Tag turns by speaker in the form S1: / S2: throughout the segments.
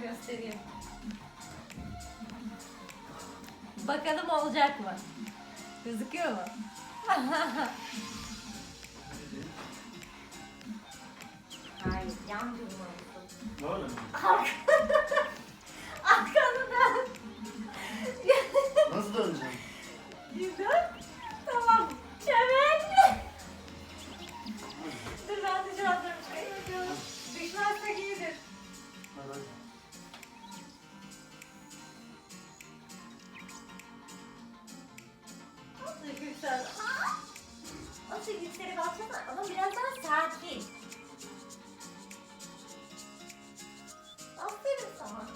S1: göstereyim. Bakalım olacak mı? Gözüküyor mu? Hayır, yan durmalısın.
S2: Böyle mi?
S1: Arkanı dön.
S2: Nasıl döneceğim?
S1: Yüksel. Azıcık yükselip alacağız ama biraz daha sakin. Aferin sana.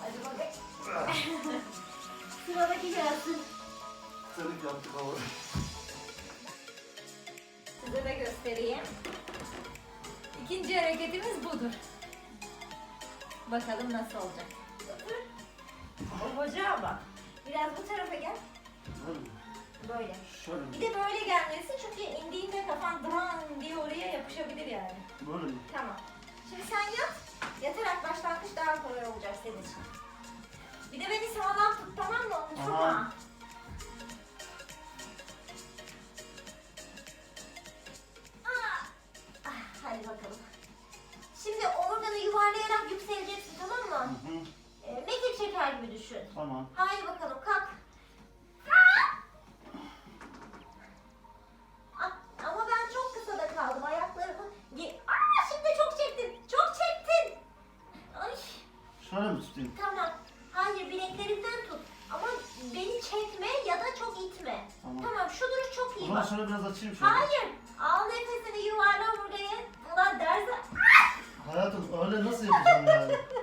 S1: Hadi bakalım. Sıradaki gelsin.
S2: Tabii yaptık ama.
S1: Size de göstereyim. İkinci hareketimiz budur. Bakalım nasıl olacak. O bak. Biraz bu tarafa gel.
S2: Böyle. Şöyle mi?
S1: Bir de böyle gelmelisin çünkü indiğinde kafan dran diye oraya yapışabilir yani.
S2: Böyle mi?
S1: Tamam. Şimdi sen yat. Yatarak başlangıç daha kolay olacak senin için. Bir de beni sağlam tut tamam mı? Unutma.
S2: Aha.
S1: Düşün.
S2: Tamam.
S1: Haydi bakalım kalk. Ah! Ama ben çok kısada kaldım ayaklarımı. Ge- Aa, şimdi çok çektin. Çok çektin. Ay,
S2: Şöyle mi tutayım?
S1: tamam. Hayır bileklerimden tut. Ama beni çekme ya da çok itme.
S2: Tamam.
S1: Tamam şu duruş çok
S2: O
S1: iyi
S2: zaman
S1: bak.
S2: şöyle biraz açayım şöyle.
S1: Hayır. Al nefesini yuvarla buraya. Ulan derse...
S2: Hayatım öyle nasıl yapacağım yani?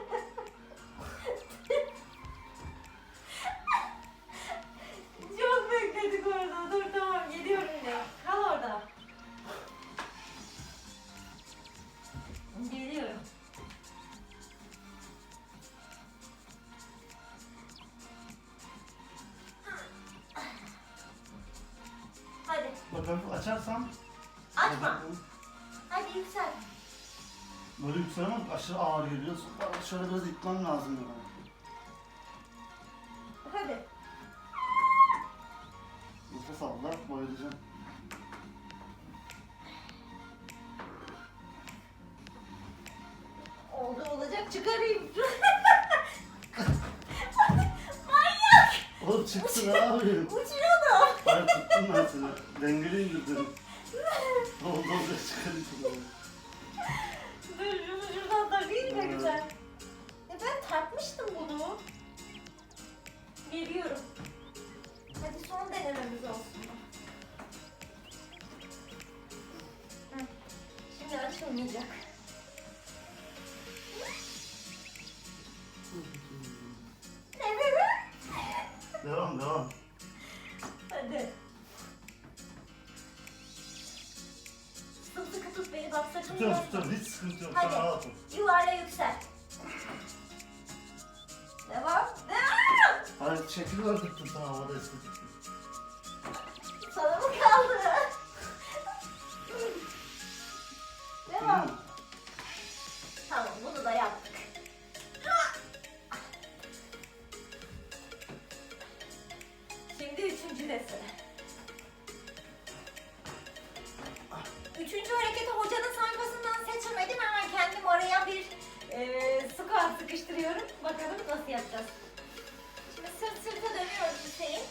S1: Hadi
S2: Bakalım açarsam.
S1: açma. Hadi yüksel.
S2: Böyle yükselemem aşırı ağır geliyor. Bana Şöyle biraz itmem lazım yani.
S1: Hadi.
S2: Nefes al da boyayacağım.
S1: Oldu olacak çıkarayım. Manyak.
S2: Oğlum çıktı ne yapayım?
S1: Uçuyordum.
S2: Hayır tuttum ben seni. Dengeli indirdim. Oldu çıkarayım şunu.
S1: Dur şunu şuradan takayım da güzel. E ben takmıştım bunu. Geliyorum. Hadi son denememiz olsun. Hı. Şimdi açılmayacak.
S2: Devam devam.
S1: Beni bak sakın
S2: Tutuyorum
S1: bırakma.
S2: tutuyorum hiç sıkıntı yok.
S1: Hadi.
S2: Sen rahat ol.
S1: Yuvarla yüksel. Devam. Devam.
S2: Hayır şekil öldürttüm sana havada estetik.
S1: Sana mı kaldı? Devam.
S2: Hı.
S1: Tamam bunu da yaptık. Şimdi üçüncü de sıra. Üçüncü hareketi hocanın sayfasından seçemedim. Hemen kendim oraya bir e, squat sıkıştırıyorum. Bakalım nasıl yapacağız. Şimdi sırt sırta dönüyoruz Hüseyin.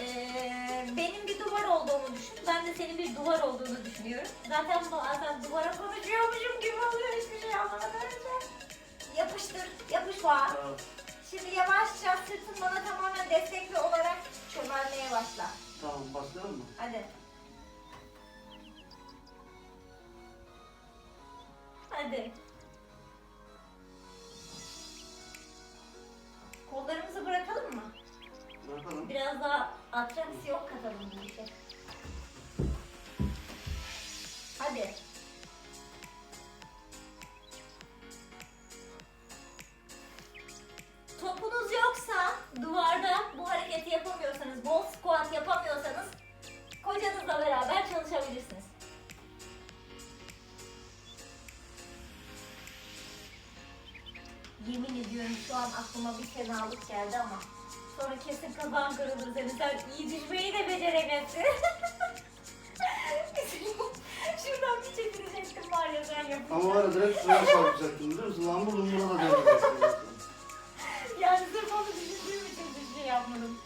S1: Ee, benim bir duvar olduğumu düşün. Ben de senin bir duvar olduğunu düşünüyorum. Zaten bazen duvara konuşuyormuşum gibi oluyor hiçbir şey anlamadan önce. Yapıştır, yapış var. Şimdi yavaşça sırtın Hadi. Kollarımızı bırakalım mı?
S2: Bırakalım.
S1: Biraz daha atraksiyon katalım bu ediyorum. Şu an aklıma bir fenalık geldi ama. Sonra kesin kafam kırılır seni. Sen iyi düşmeyi de beceremezsin. Şuradan bir çekilecektim var ya sen yapınca.
S2: Ama var ya direkt şuraya çarpacaktım biliyor musun? Lan bu lumura da değmeyecektim.
S1: Yani sırf onu düşündüğüm için bir şey yapmadım.